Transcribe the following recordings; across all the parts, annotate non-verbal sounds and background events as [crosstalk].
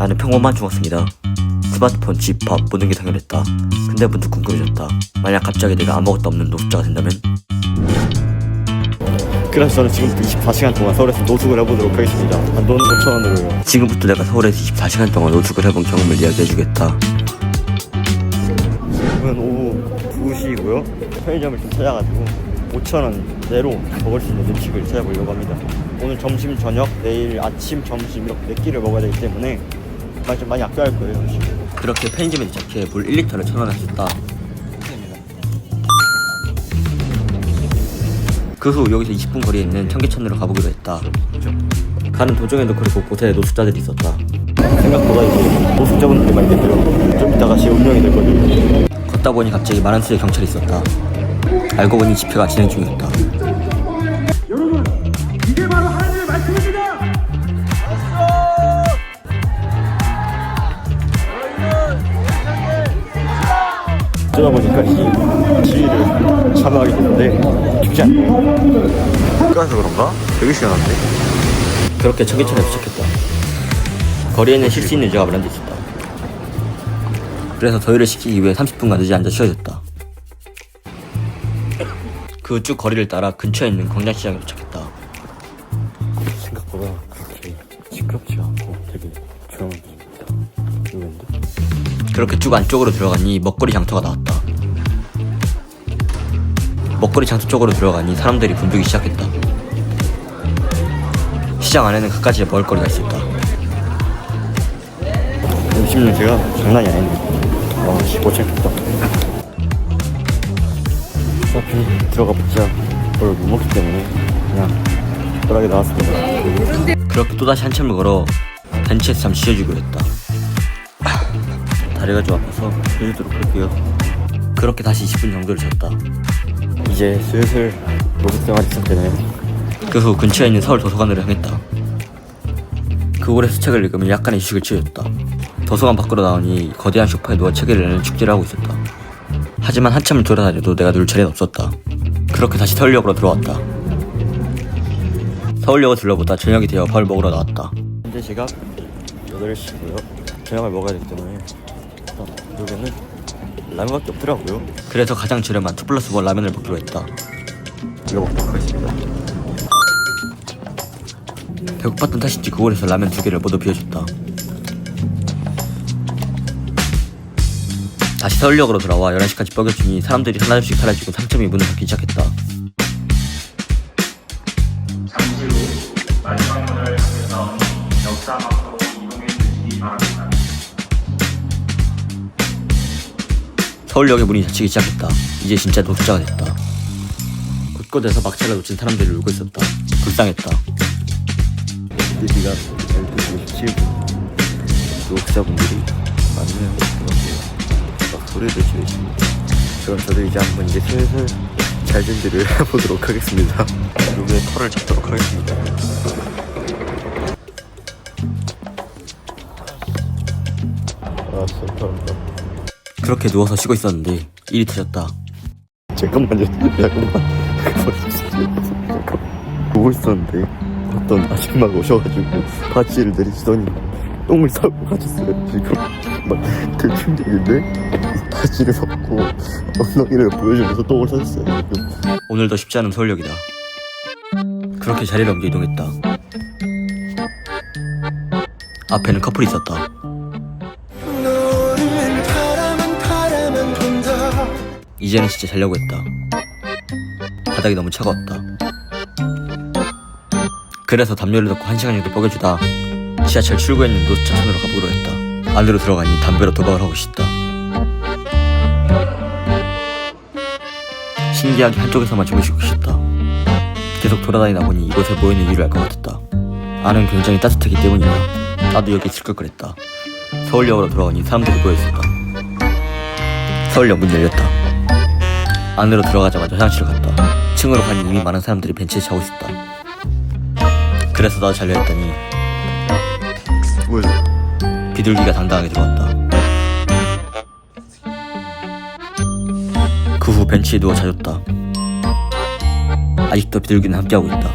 나는 평범한 중학생이다. 스마트폰, 집, 밥 모든 게 당연했다. 근데 문득 궁금해졌다. 만약 갑자기 내가 아무것도 없는 노숙자가 된다면? 그래서 저는 지금부터 24시간 동안 서울에서 노숙을 해보도록 하겠습니다. 단돈 5천 원으로요. 지금부터 내가 서울에서 24시간 동안 노숙을 해본 경험을 이야기해주겠다. 지금은 오후 2시고요. 편의점을 좀 찾아가지고 5천 원 내로 먹을 수 있는 음식을 찾아보려고 합니다. 오늘 점심, 저녁, 내일 아침, 점심 이렇게 네 끼를 먹어야 되기 때문에 많이 좀 많이 아껴야 할 거예요. 그렇게 편의점에 도착해 물 1리터를 천 원에 줬다. 그 후 여기서 20분 거리에 있는 청계천으로 가보기로 했다. 가는 도중에도 그리고 곳에 노숙자들이 있었다. 생각보다 이제 노숙자분들이 많이 계세요. 좀 이따가 시 운명이 될 거예요. 걷다 보니 갑자기 많은 수의 경찰이 있었다. 알고 보니 집회가 진행 중이었다. 어쩌다 보니까 이 시위를 참여하게 됐는데 쉽지 않네요. 그래서 그런가? 되게 시원한데? 그렇게 청계천에 도착했다. 거리에는 쉴 수 있는 의자가 마련돼 있었다. 그래서 더위를 식히기 위해 30분간 늦에 앉아 쉬어졌다. 그 쭉 거리를 따라 근처에 있는 광장시장에 도착했다. 생각보다 그렇게 시끄럽지 않고 되게 조용한 길입니다. 의외인데? 그렇게 쭉 안쪽으로 들어가니 먹거리 장터가 나왔다. 먹거리 장터 쪽으로 들어가니 사람들이 붐비기 시작했다. 시장 안에는 갖가지의 먹을거리가 있었다. 음식 냄새가 장난이 아니네. 와, 씨, 못 참겠다. 어차피 들어가 보자 뭘 못 먹기 때문에 그냥 편하게 나왔습니다. 그렇게 또다시 한참을 걸어 벤치에서 잠시 쉬어주기로 했다. 다리가 좀 아파서 쉬어주도록 할게요. 그렇게 다시 20분 정도를 잤다. 이제 슬슬 노숙생활이 시작되네요. 그 후 근처에 있는 서울 도서관으로 향했다. 그곳에서 책을 읽으며 약간의 휴식을 취해줬다. 도서관 밖으로 나오니 거대한 소파에 누워 책을 읽는 축제를 하고 있었다. 하지만 한참을 돌아다녀도 내가 누울 자리는 없었다. 그렇게 다시 서울역으로 들어왔다. 서울역을 둘러보다 저녁이 되어 밥을 먹으러 나왔다. 현재 시각 8시고요. 저녁을 먹어야 되기 때문에 여기는 라면밖에 없더라고요. 그래서 가장 저렴한 2 플러스 1 라면을 먹기로 했다. 이거 먹도록 하겠습니다. 배고팠던 탓인지 그곳에서 라면 두 개를 모두 비워줬다. 다시 서울역으로 돌아와 11시까지 뻐겨주니 사람들이 하나둘씩 사라지고 상점이 문을 닫기 시작했다. 서울역의 문이 닫히기 시작했다. 이제 진짜 노숙자가 됐다. 곳곳에서 막차를 놓친 사람들이 울고 있었다. 불쌍했다. 시가 12시 57분. 노숙자분들이 많네요. 그런데요. 막 소리를 지르십니다 그럼 저도 이제 한번 이제 슬슬 잘 준비를 해보도록 하겠습니다. 룸에 털을 잡도록 하겠습니다. 그렇게 누워서 쉬고 있었는데 일이 터졌다. 잠깐만요, [laughs] 잠깐만. 잠깐. 보고 있었는데 어떤 아줌마가 오셔가지고 바지를 내리시더니 똥을 싸고 가셨어요. 지금 막 대충적인데 바지를 벗고 엉덩이를 보여주면서 똥을 싸셨어요. 오늘도 쉽지 않은 서울역이다. 그렇게 자리를 옮겨 이동했다. 앞에는 커플이 있었다. 이제는 진짜 자려고 했다. 바닥이 너무 차가웠다. 그래서 담요를 덮고 한 시간 정도 뻐겨주다 지하철 출구에 있는 노숙자촌으로 가보기로 했다. 안으로 들어가니 담배로 도박을 하고 싶다. 신기하게 한쪽에서만 주무시고 계셨다. 계속 돌아다니다 보니 이곳에 모이는 이유를 알 것 같았다. 안은 굉장히 따뜻하기 때문이다. 나도 여기 있을 걸 그랬다. 서울역으로 돌아오니 사람들이 모여 있었다. 서울역 문이 열렸다. 안으로 들어가자마자 화장실을 갔다. 층으로 가니 이미 많은 사람들이 벤치에 자고 있었다. 그래서 나도 자려 했더니 뭐야? 비둘기가 당당하게 들어왔다. 그 후 벤치에 누워 자줬다. 아직도 비둘기는 함께하고 있다.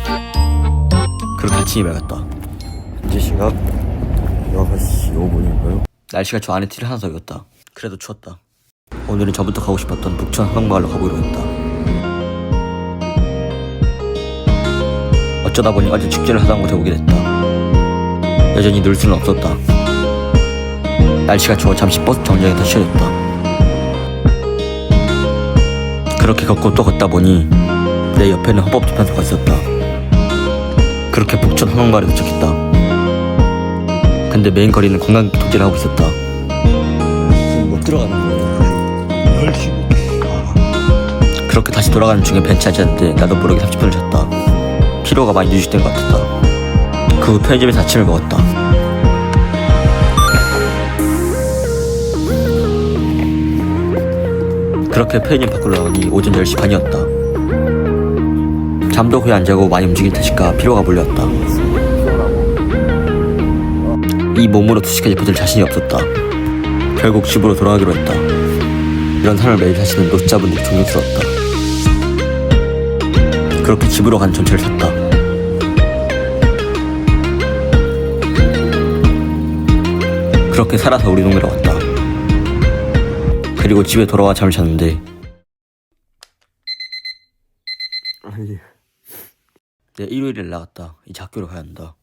그렇게 아침이 밝았다. 현재 시각 6시 영어본인가요? 날씨가 저 안에 티를 하나 더 입었다. 그래도 추웠다. 오늘은 저부터 가고 싶었던 북천 한강마을로 가보기로 했다. 어쩌다 보니 어제 축제를 하다 못해 오게 됐다. 여전히 늘 수는 없었다. 날씨가 추워 잠시 버스 정류장에 더 쉬어졌다. 그렇게 걷고 또 걷다 보니 내 옆에는 헌법재판소가 있었다. 그렇게 북천 한강마을에 도착했다. 근데 메인 거리는 관광 도제를 하고 있었다. 못 들어가는 다시 돌아가는 중에 벤치 앉았는데 나도 모르게 30분을 잤다. 피로가 많이 누적된 것 같았다. 그 후 편의점에서 아침을 먹었다. 그렇게 편의점 밖으로 나오니 오전 10시 반이었다. 잠도 거의 안 자고 많이 움직인 탓일까 피로가 몰려왔다. 이 몸으로 2시까지 버틸 자신이 없었다. 결국 집으로 돌아가기로 했다. 이런 삶을 매일 사시는 노숙자분들이 존경스러웠다. 그렇게 집으로 간 전철을 탔다. 그렇게 살아서 우리 동네로 왔다. 그리고 집에 돌아와 잠을 잤는데 아니 내 일요일에 나갔다. 이제 학교로 가야 한다.